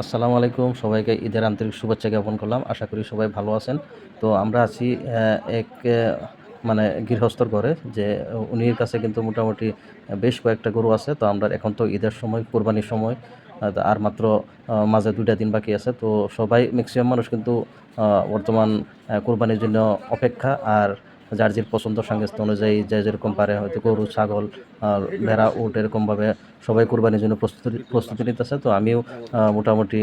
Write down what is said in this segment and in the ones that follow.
আসসালামু আলাইকুম। সবাইকে ঈদের আন্তরিক শুভেচ্ছা জ্ঞাপন করলাম। আশা করি সবাই ভালো আছেন। তো আমরা আছি এক মানে গৃহস্থর ঘরে যে উনির কাছে কিন্তু মোটামুটি বেশ কয়েকটা গরু আছে। তো আমরা এখন তো ঈদের সময়, কোরবানির সময় আর মাত্র মাঝে দুইটা দিন বাকি আছে। তো সবাই ম্যাক্সিমাম মানুষ কিন্তু বর্তমান কোরবানির জন্য অপেক্ষা। আর যার যার পছন্দ সাংস্ত অনুযায়ী যে যেরকম পারে হয়তো গরু, ছাগল ভেড়া, উট এরকমভাবে সবাই কোরবানির জন্য প্রস্তুতি প্রস্তুতি নিতেছে। তো আমিও মোটামুটি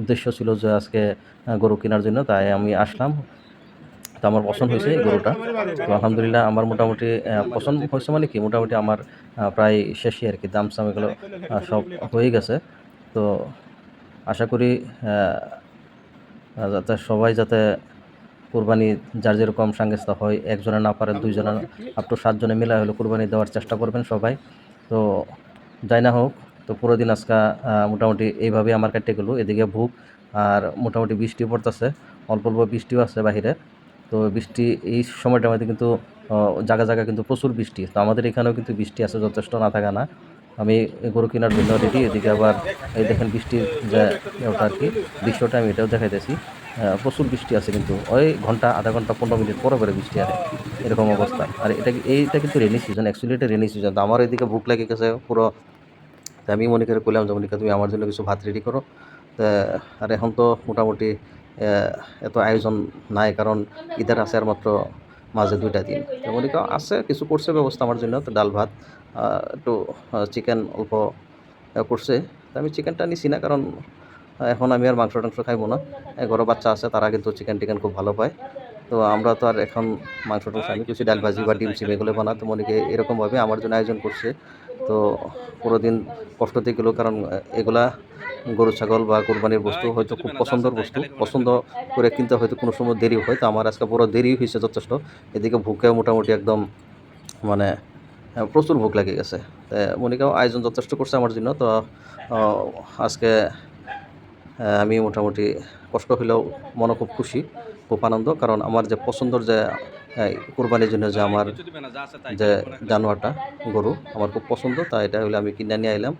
উদ্দেশ্য ছিল যে আজকে গরু কেনার জন্য, তাই আমি আসলাম। তো আমার পছন্দ হয়েছে গরুটা। তো আলহামদুলিল্লাহ আমার মোটামুটি পছন্দ হয়েছে মানে কি, মোটামুটি আমার প্রায় শেষই আর কি, দাম সাম এগুলো সব হয়ে গেছে। তো আশা করি যাতে সবাই যাতে কোরবানি যার যেরকম সাংস্তা হয় একজনে না পারে দুইজনে আপ টু সাতজনে মিলা হলে কোরবানি দেওয়ার চেষ্টা করবেন সবাই। তো যাই না হোক, তো পুরো দিন আজকে মোটামুটি এইভাবে আমার কাটতে গেলো। এদিকে ভুক আর মোটামুটি বৃষ্টি পড়তেছে, অল্প অল্প বৃষ্টিও আছে বাহিরে। তো বৃষ্টি, এই সময়টার মধ্যে কিন্তু জায়গা জায়গা কিন্তু প্রচুর বৃষ্টি। তো আমাদের এখানেও কিন্তু বৃষ্টি আছে, যথেষ্ট না থাকা না। আমি গরু কেনার জন্য রেডি এদিকে আবার এই দেখেন বৃষ্টির যে ওটা আর কি, দৃশ্যটা আমি এটাও দেখাইতেছি। প্রচুর বৃষ্টি আছে কিন্তু ওই ঘণ্টা, আধা ঘণ্টা, পনেরো মিনিট পরে পরে বৃষ্টি আরে, এরকম অবস্থা। আর এটা এইটা কিন্তু রেনি সিজন অ্যাকচুয়ালি এটা রেনি সিজন তো আমার এদিকে ভুক লেগে গেছে পুরো। আমি মনে করে করলাম যে মনিকা তুমি আমার জন্য কিছু ভাত রেডি করো। আর এখন তো মোটামুটি এত আয়োজন নাই, কারণ ঈদের আছে আর মাত্র মাঝে দুইটা দিন। মনিকা আছে, কিছু করছে ব্যবস্থা আমার জন্য, তো ডাল ভাত একটু চিকেন অল্প করছে। আমি চিকেনটা নিছি না, কারণ এখন আমি আর মাংস টাংস খাইবো না। ঘরে বাচ্চা আছে, তারা কিন্তু চিকেন টিকেন খুব ভালো পায়। তো আমরা তো আর এখন মাংস টাংস আমি কিছু ডাল ভাজি বা ডিম সিম এগুলো বানাতে মনিকে এরকমভাবে আমার জন্য আয়োজন করছে। তো পুরো দিন কষ্ট দিয়ে গেলো কারণ, এগুলা গরু, ছাগল বা কোরবানির বস্তু হয়তো খুব পছন্দের বস্তু। পছন্দ করে কিনতে হয়তো কোনো সময় দেরি হয়। তো আমার আজকে পুরো দেরি হয়েছে যথেষ্ট। এদিকে ভুকেও মোটামুটি একদম মানে প্রচুর ভোক লেগে গেছে। মনিকাও আয়োজন যথেষ্ট করছে আমার জন্য। তো আজকে আমি মোটামুটি কষ্ট হলেও মনে খুব খুশি, খুব আনন্দ। কারণ আমার যে পছন্দর যে কোরবানির জন্য যে আমার যে জানোয়ারটা, গরু, আমার খুব পছন্দ। তা এটা হলে আমি কিনে নিয়ে এলাম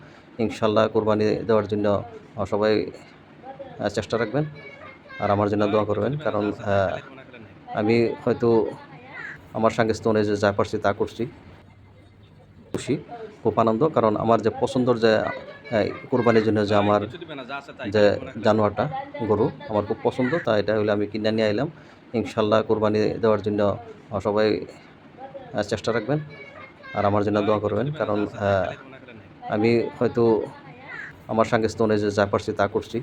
ইনশাল্লাহ কোরবানি দেওয়ার জন্য সবাই চেষ্টা রাখবেন আর আমার জন্য দোয়া করবেন। কারণ আমি হয়তো আমার স্তনে যে যা পারছি তা করছি। খুশি, খুব আনন্দ। কারণ আমার যে পছন্দর যে কোরবানির জন্য যে আমার যে জানোয়ারটা, গরু, আমার খুব পছন্দ তা এটা হলে আমি কিনে নিয়ে এলাম ইনশাল্লাহ কোরবানি দেওয়ার জন্য সবাই চেষ্টা রাখবেন আর আমার জন্য দোয়া করবেন, কারণ আমি হয়তো আমার সঙ্গে স্তনে যে যা পারছি তা করছি।